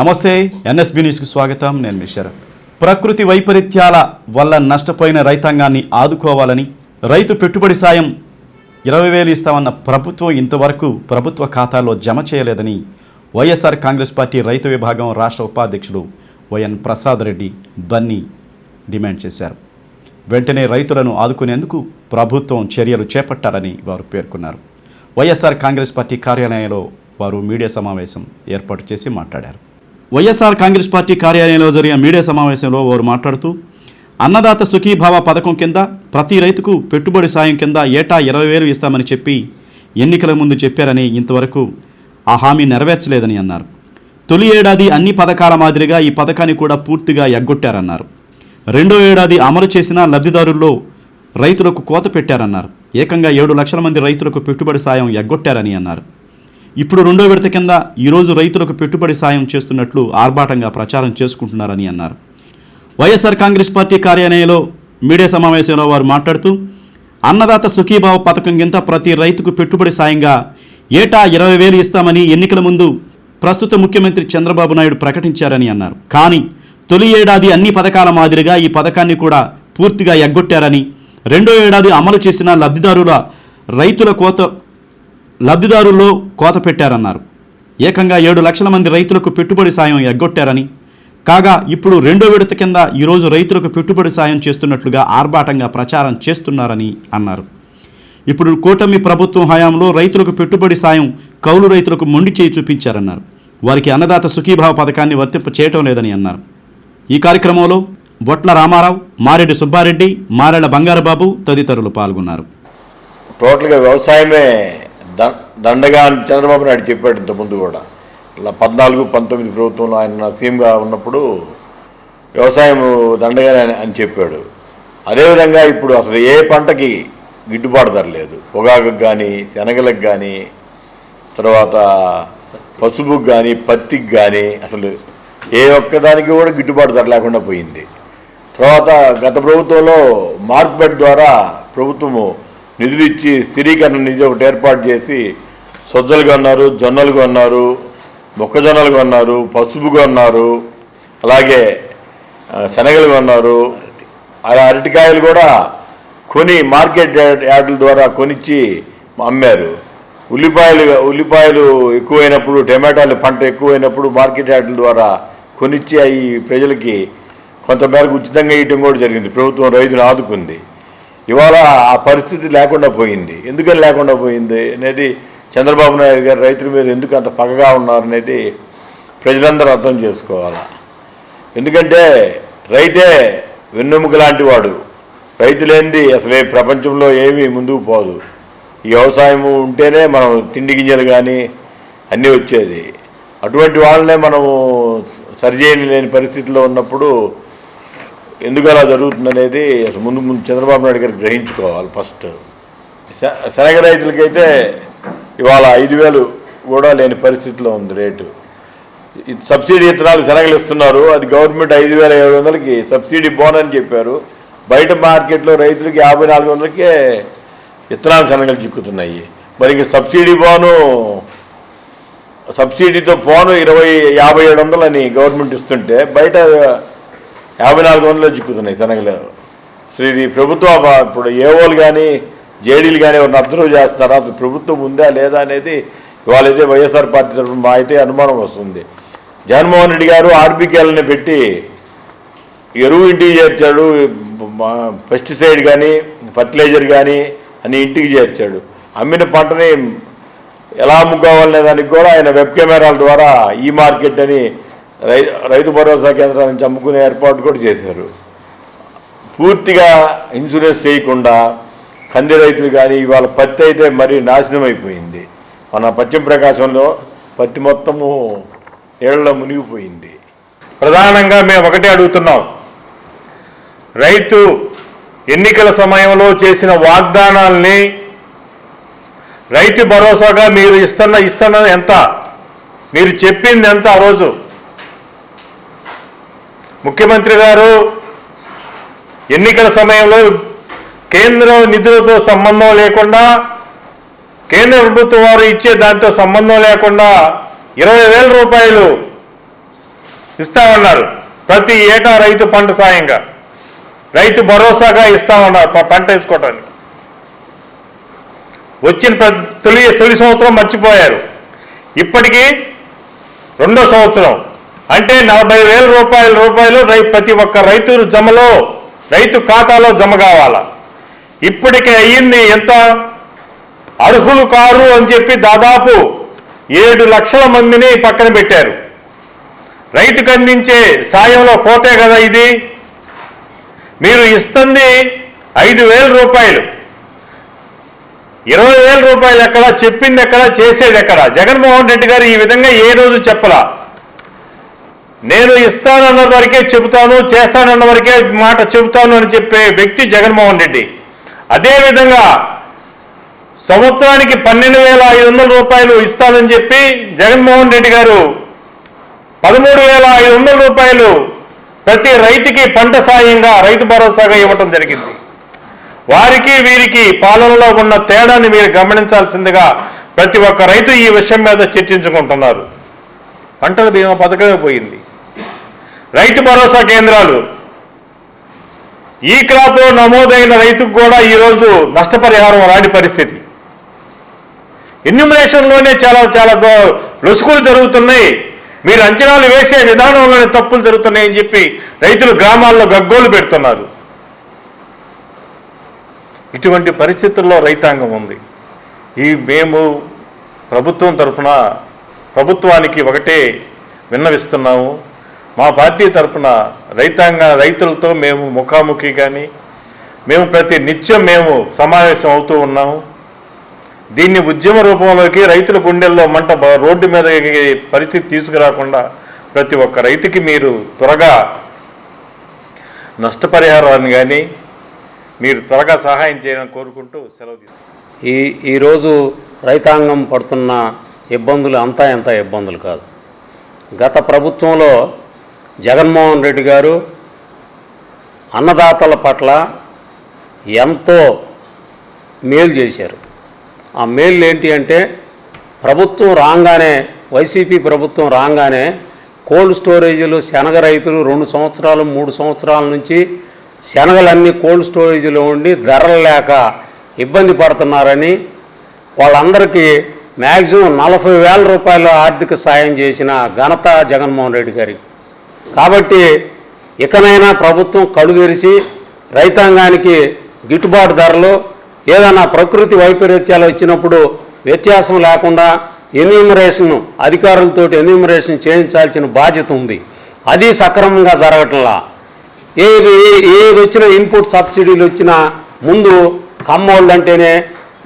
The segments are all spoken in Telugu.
నమస్తే ఎన్ఎస్బి న్యూస్కి స్వాగతం. నేను మీ శరత్. ప్రకృతి వైపరీత్యాల వల్ల నష్టపోయిన రైతాంగాన్ని ఆదుకోవాలని రైతు పెట్టుబడి సాయం ఇరవై వేలు ఇస్తామన్న ప్రభుత్వం ఇంతవరకు ప్రభుత్వ ఖాతాలో జమ చేయలేదని వైఎస్ఆర్ కాంగ్రెస్ పార్టీ రైతు విభాగం రాష్ట్ర ఉపాధ్యక్షుడు వైఎన్ ప్రసాద్ రెడ్డి బన్నీ డిమాండ్ చేశారు. వెంటనే రైతులను ఆదుకునేందుకు ప్రభుత్వం చర్యలు చేపట్టాలని వారు పేర్కొన్నారు. వైఎస్ఆర్ కాంగ్రెస్ పార్టీ కార్యాలయంలో వారు మీడియా సమావేశం ఏర్పాటు చేసి మాట్లాడారు. వైఎస్ఆర్ కాంగ్రెస్ పార్టీ కార్యాలయంలో జరిగిన మీడియా సమావేశంలో వారు మాట్లాడుతూ అన్నదాత సుఖీభావ పథకం కింద ప్రతి రైతుకు పెట్టుబడి సాయం కింద ఏటా ఇరవై వేలు ఇస్తామని చెప్పి ఎన్నికల ముందు చెప్పారని ఇంతవరకు ఆ హామీ నెరవేర్చలేదని అన్నారు. తొలి ఏడాది అన్ని పథకాల మాదిరిగా ఈ పథకాన్ని కూడా పూర్తిగా ఎగ్గొట్టారన్నారు. రెండో ఏడాది అమలు చేసిన లబ్ధిదారుల్లో రైతులకు కోత పెట్టారన్నారు. ఏకంగా ఏడు లక్షల మంది రైతులకు పెట్టుబడి సాయం ఎగ్గొట్టారని అన్నారు. ఇప్పుడు రెండో విడత కింద ఈరోజు రైతులకు పెట్టుబడి సాయం చేస్తున్నట్లు ఆర్భాటంగా ప్రచారం చేసుకుంటున్నారని అన్నారు. వైఎస్ఆర్ కాంగ్రెస్ పార్టీ కార్యాలయంలో మీడియా సమావేశంలో వారు మాట్లాడుతూ అన్నదాత సుఖీభావ పథకం కింద ప్రతి రైతుకు పెట్టుబడి సాయంగా ఏటా ఇరవై వేలు ఇస్తామని ఎన్నికల ముందు ప్రస్తుత ముఖ్యమంత్రి చంద్రబాబు నాయుడు ప్రకటించారని అన్నారు. కానీ తొలి ఏడాది అన్ని పథకాల మాదిరిగా ఈ పథకాన్ని కూడా పూర్తిగా ఎగ్గొట్టారని రెండో ఏడాది అమలు చేసిన లబ్ధిదారుల రైతుల కోత లబ్ధిదారుల్లో కోత పెట్టారన్నారు. ఏకంగా ఏడు లక్షల మంది రైతులకు పెట్టుబడి సాయం ఎగ్గొట్టారని కాగా ఇప్పుడు రెండో విడత కింద ఈరోజు రైతులకు పెట్టుబడి సాయం చేస్తున్నట్లుగా ఆర్భాటంగా ప్రచారం చేస్తున్నారని అన్నారు. ఇప్పుడు కూటమి ప్రభుత్వం హయాంలో రైతులకు పెట్టుబడి సాయం కౌలు రైతులకు మొండి చేయి చూపించారన్నారు. వారికి అన్నదాత సుఖీభావ పథకాన్ని వర్తింప చేయటం లేదని అన్నారు. ఈ కార్యక్రమంలో బొట్ల రామారావు మారెడ్డి సుబ్బారెడ్డి మారెళ్ళ బంగారబాబు తదితరులు పాల్గొన్నారు. టోటల్గా వ్యవసాయమే దండగా అని చంద్రబాబు నాయుడు చెప్పాడు ఇంతకుముందు కూడా. ఇలా పద్నాలుగు పంతొమ్మిది ప్రభుత్వంలో ఆయన సీఎంగా ఉన్నప్పుడు వ్యవసాయం దండగానే అని- చెప్పాడు. అదేవిధంగా ఇప్పుడు అసలు ఏ పంటకి గిట్టుబాటు ధర లేదు. పొగాకు కానీ శనగలకు కానీ తర్వాత పసుపుకి కానీ పత్తికి కానీ అసలు ఏ ఒక్కదానికి కూడా గిట్టుబాటు ధర లేకుండా పోయింది. తర్వాత గత ప్రభుత్వంలో మార్కెట్ ద్వారా ప్రభుత్వము నిధులు ఇచ్చి స్థిరీకరణ నిధి ఒకటి ఏర్పాటు చేసి సజ్జలుగా ఉన్నారు జొన్నలుగా ఉన్నారు మొక్కజొన్నలుగా ఉన్నారు పసుపుగా ఉన్నారు అలాగే శనగలుగా ఉన్నారు. అలా అరటికాయలు కూడా కొని మార్కెట్ యార్డుల ద్వారా కొనిచ్చి అమ్మారు. ఉల్లిపాయలు ఉల్లిపాయలు ఎక్కువైనప్పుడు టమాటాలు పంట ఎక్కువైనప్పుడు మార్కెట్ యార్డుల ద్వారా కొనిచ్చి అవి ప్రజలకి కొంతమేరకు ఉచితంగా ఇవ్వడం కూడా జరిగింది. ప్రభుత్వం రైతును ఆదుకుంది. ఇవాళ ఆ పరిస్థితి లేకుండా పోయింది. ఎందుకని లేకుండా పోయింది అనేది చంద్రబాబు నాయుడు గారు రైతుల మీద ఎందుకు అంత పగగా ఉన్నారు అనేది ప్రజలందరూ అర్థం చేసుకోవాలా? ఎందుకంటే రైతే వెన్నెముక లాంటి వాడు. రైతు లేనిది అసలే ప్రపంచంలో ఏమీ ముందుకు పోదు. ఈ వ్యవసాయం ఉంటేనే మనం తిండి గింజలు కానీ అన్నీ వచ్చేది. అటువంటి వాళ్ళనే మనము సరిచేయలేని పరిస్థితిలో ఉన్నప్పుడు ఎందుకు అలా జరుగుతుందనేది అసలు ముందు ముందు చంద్రబాబు నాయుడు గారు గ్రహించుకోవాలి ఫస్ట్. శ- శనగ రైతులకైతే ఇవాళ ఐదు వేలు కూడా లేని పరిస్థితిలో ఉంది రేటు. సబ్సిడీ విత్తనాలు శనగలు ఇస్తున్నారు అది గవర్నమెంట్ ఐదు వేల ఏడు వందలకి సబ్సిడీ బోన్ అని చెప్పారు. బయట మార్కెట్లో రైతులకి యాభై నాలుగు వందలకే విత్తనాలు శనగలు చిక్కుతున్నాయి. మరి ఇంక సబ్సిడీ బోను సబ్సిడీతో పోను ఇరవై యాభై ఏడు వందలని గవర్నమెంట్ ఇస్తుంటే బయట యాభై నాలుగు వందలు చిక్కుతున్నాయి శనగలు. అసలు ఇది ప్రభుత్వం ఇప్పుడు ఏఓలు కానీ జేడీలు కానీ ఎవరిని అబ్జర్వ్ చేస్తారా అసలు ప్రభుత్వం ఉందా లేదా అనేది ఇవాళైతే వైఎస్ఆర్ పార్టీ తరఫున మా అయితే అనుమానం వస్తుంది. జగన్మోహన్ రెడ్డి గారు ఆర్బికేలని పెట్టి ఎరువు ఇంటికి చేర్చాడు పెస్టిసైడ్ కానీ ఫర్టిలైజర్ కానీ అని ఇంటికి చేర్చాడు. అమ్మిన పంటని ఎలా అమ్ముకోవాలనే దానికి కూడా ఆయన వెబ్ కెమెరాల ద్వారా ఈ మార్కెట్ అని రై రైతు భరోసా కేంద్రాలను చంపుకునే ఏర్పాటు కూడా చేశారు. పూర్తిగా ఇన్సూరెన్స్ చేయకుండా కంది రైతులు కానీ ఇవాళ పత్తి అయితే మరీ నాశనం అయిపోయింది మన పశ్చిమ ప్రకాశంలో పత్తి మొత్తము నీళ్ళలో మునిగిపోయింది. ప్రధానంగా మేము ఒకటే అడుగుతున్నాం. రైతు ఎన్నికల సమయంలో చేసిన వాగ్దానాల్ని రైతు భరోసాగా మీరు ఇస్తున్న ఇస్తున్నది ఎంత? మీరు చెప్పింది ఎంత ఆ రోజు? ముఖ్యమంత్రి గారు ఎన్నికల సమయంలో కేంద్ర నిధులతో సంబంధం లేకుండా కేంద్ర ప్రభుత్వం వారు ఇచ్చే దాంతో సంబంధం లేకుండా ఇరవై వేల రూపాయలు ఇస్తామన్నారు. ప్రతి ఏటా రైతు పంట సాయంగా. రైతు భరోసాగా ఇస్తామన్నారు పంట వేసుకోవటానికి. వచ్చిన ప్రతి తొలి తొలి సంవత్సరం మర్చిపోయారు. ఇప్పటికీ రెండో సంవత్సరం. అంటే నలభై వేల రూపాయల రూపాయలు రై ప్రతి ఒక్క రైతు జమలో రైతు ఖాతాలో జమ కావాలా. ఇప్పటికే అయ్యింది ఎంత? అర్హులు కారు అని చెప్పి దాదాపు ఏడు లక్షల మందిని పక్కన పెట్టారు. రైతుకు అందించే సాయంలో పోతే కదా ఇది? మీరు ఇస్తుంది ఐదు వేల రూపాయలు. ఇరవై వేల రూపాయలు ఎక్కడ? చెప్పింది ఎక్కడ? చేసేది ఎక్కడ? జగన్మోహన్ రెడ్డి గారు ఈ విధంగా ఏ రోజు చెప్పలా? నేను ఇస్తానన్న వరకే చెబుతాను చేస్తానన్న వరకే మాట చెబుతాను అని చెప్పే వ్యక్తి జగన్మోహన్ రెడ్డి. అదేవిధంగా సంవత్సరానికి పన్నెండు వేల ఐదు వందల రూపాయలు ఇస్తానని చెప్పి జగన్మోహన్ రెడ్డి గారు పదమూడు వేల ఐదు వందల రూపాయలు ప్రతి రైతుకి పంట సాయంగా రైతు భరోసాగా ఇవ్వటం జరిగింది. వారికి వీరికి పాలనలో ఉన్న తేడాన్ని మీరు గమనించాల్సిందిగా ప్రతి ఒక్క రైతు ఈ విషయం మీద చర్చించుకుంటున్నారు. పంటల బీమా పథకమే పోయింది. రైతు భరోసా కేంద్రాలు. ఈ క్రాప్లో నమోదైన రైతుకు కూడా ఈరోజు నష్టపరిహారం రాని పరిస్థితి. ఎన్యూమినేషన్లోనే చాలా చాలా లొసుకులు జరుగుతున్నాయి. మీరు అంచనాలు వేసే విధానంలోనే తప్పులు జరుగుతున్నాయని చెప్పి రైతులు గ్రామాల్లో గగ్గోలు పెడుతున్నారు. ఇటువంటి పరిస్థితుల్లో రైతాంగం ఉంది. ఈ మేము ప్రభుత్వం తరఫున ప్రభుత్వానికి ఒకటే విన్నవిస్తున్నాము. మా పార్టీ తరఫున రైతాంగ రైతులతో మేము ముఖాముఖి కానీ మేము ప్రతి నిత్యం మేము సమావేశం అవుతూ ఉన్నాము. దీన్ని ఉద్యమ రూపంలోకి రైతుల గుండెల్లో మంట బ- రోడ్డు మీద పరిస్థితి తీసుకురాకుండా ప్రతి ఒక్క రైతుకి మీరు త్వరగా నష్టపరిహారాన్ని కానీ మీరు త్వరగా సహాయం చేయాలని కోరుకుంటూ సెలవు ఈ ఈరోజు రైతాంగం పడుతున్న ఇబ్బందులు అంతా ఎంత ఇబ్బందులు కాదు. గత ప్రభుత్వంలో జగన్మోహన్ రెడ్డి గారు అన్నదాతల పట్ల ఎంతో మేలు చేశారు. ఆ మేలు ఏంటి అంటే ప్రభుత్వం రాగానే వైసీపీ ప్రభుత్వం రాగానే కోల్డ్ స్టోరేజీలు శనగ రైతులు రెండు సంవత్సరాలు మూడు సంవత్సరాల నుంచి శనగలన్నీ కోల్డ్ స్టోరేజీలో ఉండి ధరలు లేక ఇబ్బంది పడుతున్నారని వాళ్ళందరికీ మ్యాక్సిమం నలభై వేల రూపాయల ఆర్థిక సాయం చేసిన ఘనత జగన్మోహన్ రెడ్డి గారికి. కాబట్టి ఇకనైనా ప్రభుత్వం కళ్ళు తెరిచి రైతాంగానికి గిట్టుబాటు ధరలు ఏదైనా ప్రకృతి వైపరీత్యాలు వచ్చినప్పుడు వ్యత్యాసం లేకుండా ఎన్యూమరేషన్ అధికారులతో ఎన్యూమరేషన్ చేయించాల్సిన బాధ్యత ఉంది. అది సక్రమంగా జరగటంలా. ఏది ఏది వచ్చినా ఇన్పుట్ సబ్సిడీలు వచ్చినా ముందు కమ్మోళ్ళు అంటేనే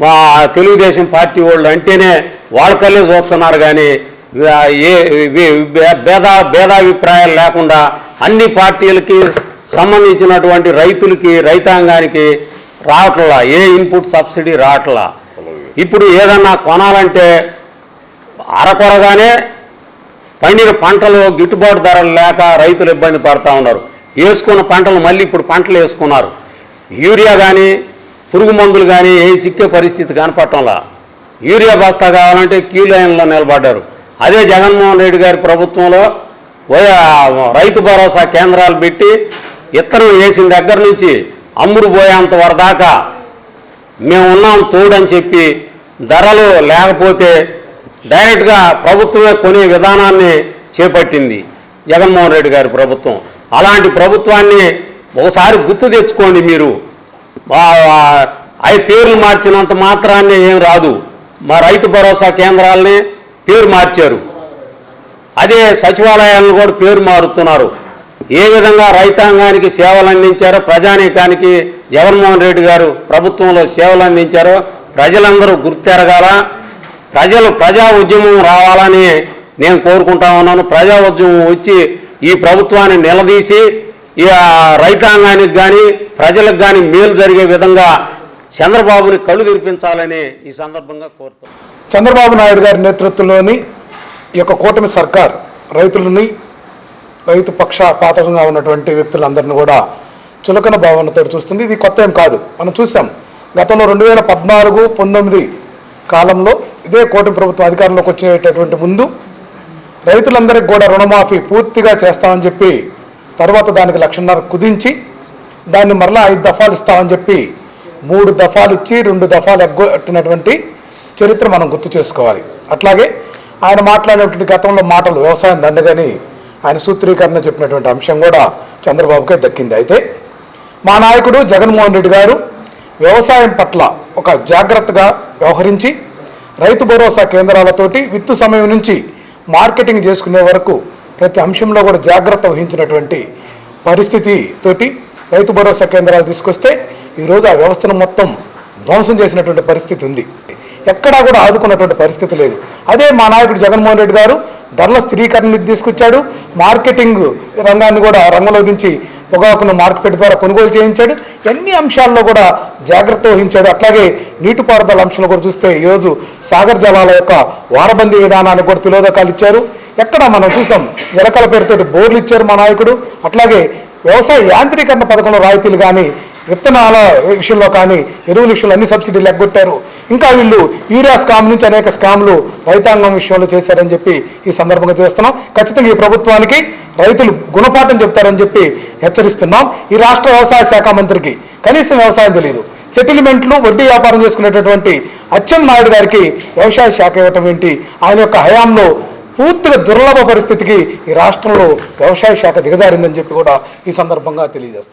మా తెలుగుదేశం పార్టీ వాళ్ళు అంటేనే వాళ్ళకల్లే చూస్తున్నారు కానీ ఏ వే- భేద భేదాభిప్రాయాలు లేకుండా అన్ని పార్టీలకి సంబంధించినటువంటి రైతులకి రైతాంగానికి రావట్లా ఏ ఇన్పుట్ సబ్సిడీ రావట్లా. ఇప్పుడు ఏదన్నా కొనాలంటే అరకొరగానే పండిన పంటలు గిట్టుబాటు ధరలు లేక రైతులు ఇబ్బంది పడుతూ ఉన్నారు. వేసుకున్న పంటలు మళ్ళీ ఇప్పుడు పంటలు వేసుకున్నారు. యూరియా కానీ పురుగు మందులు కానీ ఏ సిక్కే పరిస్థితి కనపడటంలా. యూరియా బస్తా కావాలంటే క్యూ లైన్లో నిలబడ్డారు. అదే జగన్మోహన్ రెడ్డి గారి ప్రభుత్వంలో రైతు భరోసా కేంద్రాలు పెట్టి ఇత్తనం వేసిన దగ్గర నుంచి అమ్ముడు పోయేంత వరదాకా మేము ఉన్నాం తోడని చెప్పి ధరలు లేకపోతే డైరెక్ట్గా ప్రభుత్వమే కొనే విధానాన్ని చేపట్టింది జగన్మోహన్ రెడ్డి గారి ప్రభుత్వం. అలాంటి ప్రభుత్వాన్ని ఒకసారి గుర్తు తెచ్చుకోండి మీరు. అవి పేర్లు మార్చినంత మాత్రాన్ని ఏం రాదు. మా రైతు భరోసా కేంద్రాలని పేరు మార్చారు. అదే సచివాలయాలను కూడా పేరు మారుతున్నారు. ఏ విధంగా రైతాంగానికి సేవలు అందించారో ప్రజానీకానికి జగన్మోహన్ రెడ్డి గారు ప్రభుత్వంలో సేవలు అందించారో ప్రజలందరూ గుర్తెరగాల. ప్రజలు ప్రజా ఉద్యమం రావాలని నేను కోరుకుంటా ఉన్నాను. ప్రజా ఉద్యమం వచ్చి ఈ ప్రభుత్వాన్ని నిలదీసి ఈ రైతాంగానికి కానీ ప్రజలకు కానీ మేలు జరిగే విధంగా చంద్రబాబుని కళ్ళు తెరిపించాలని ఈ సందర్భంగా కోరుతున్నాను. చంద్రబాబు నాయుడు గారి నేతృత్వంలోని ఈ యొక్క కూటమి సర్కార్ రైతులని రైతు పక్షపాతకంగా ఉన్నటువంటి వ్యక్తులందరినీ కూడా చులకన భావనతో చూస్తుంది. ఇది కొత్త ఏం కాదు. మనం చూసాం గతంలో రెండు వేల పద్నాలుగు పంతొమ్మిది కాలంలో ఇదే కూటమి ప్రభుత్వం అధికారంలోకి వచ్చేటటువంటి ముందు రైతులందరికీ కూడా రుణమాఫీ పూర్తిగా చేస్తామని చెప్పి తర్వాత దానికి లక్షన్నర కుదించి దాన్ని మరలా ఐదు దఫాలు ఇస్తామని చెప్పి మూడు దఫాలు ఇచ్చి రెండు దఫాలు ఎగ్గొట్టినటువంటి చరిత్ర మనం గుర్తు చేసుకోవాలి. అట్లాగే ఆయన మాట్లాడినటువంటి గతంలో మాటలు వ్యవసాయం దండగని ఆయన సూత్రీకరణ చెప్పినటువంటి అంశం కూడా చంద్రబాబుకే దక్కింది. అయితే మా నాయకుడు జగన్మోహన్ రెడ్డి గారు వ్యవసాయం పట్ల ఒక జాగ్రత్తగా వ్యవహరించి రైతు భరోసా కేంద్రాలతోటి విత్తు సమయం నుంచి మార్కెటింగ్ చేసుకునే వరకు ప్రతి అంశంలో కూడా జాగ్రత్త వహించినటువంటి పరిస్థితితోటి రైతు భరోసా కేంద్రాలు తీసుకొస్తే ఈరోజు ఆ వ్యవస్థను మొత్తం ధ్వంసం చేసినటువంటి పరిస్థితి ఉంది. ఎక్కడా కూడా ఆదుకున్నటువంటి పరిస్థితి లేదు. అదే మా నాయకుడు జగన్మోహన్ రెడ్డి గారు ధరల స్థిరీకరణ తీసుకొచ్చాడు. మార్కెటింగ్ రంగాన్ని కూడా రంగంలో దించి పొగాకును మార్కెట్ ద్వారా కొనుగోలు చేయించాడు. అన్ని అంశాల్లో కూడా జాగ్రత్త వహించాడు. అట్లాగే నీటిపారుదల అంశంలో కూడా చూస్తే ఈరోజు సాగర్ జలాల యొక్క వారబందీ విధానానికి కూడా తిలోదకాలు ఇచ్చారు. ఎక్కడ మనం చూసాం జలకల పేరుతోటి బోర్లు ఇచ్చారు మా నాయకుడు. అట్లాగే వ్యవసాయ యాంత్రీకరణ పథకంలో రాయితీలు కానీ విత్తనాల విషయంలో కానీ ఎరువుల విషయంలో అన్ని సబ్సిడీలు ఎగ్గొట్టారు. ఇంకా వీళ్ళు యూరియా స్కామ్ నుంచి అనేక స్కామ్లు రైతాంగం విషయంలో చేశారని చెప్పి ఈ సందర్భంగా చేస్తున్నాం. ఖచ్చితంగా ఈ ప్రభుత్వానికి రైతులు గుణపాఠం చెప్తారని చెప్పి హెచ్చరిస్తున్నాం. ఈ రాష్ట్ర వ్యవసాయ శాఖ మంత్రికి కనీసం వ్యవసాయం తెలియదు. సెటిల్మెంట్లు వడ్డీ వ్యాపారం చేసుకునేటటువంటి అచ్చెం నాయుడు గారికి వ్యవసాయ శాఖ ఇవ్వటం ఏంటి? ఆయన యొక్క హయాంలో పూర్తిగా దుర్లభ పరిస్థితికి ఈ రాష్ట్రంలో వ్యవసాయ శాఖ దిగజారిందని చెప్పి కూడా ఈ సందర్భంగా తెలియజేస్తారు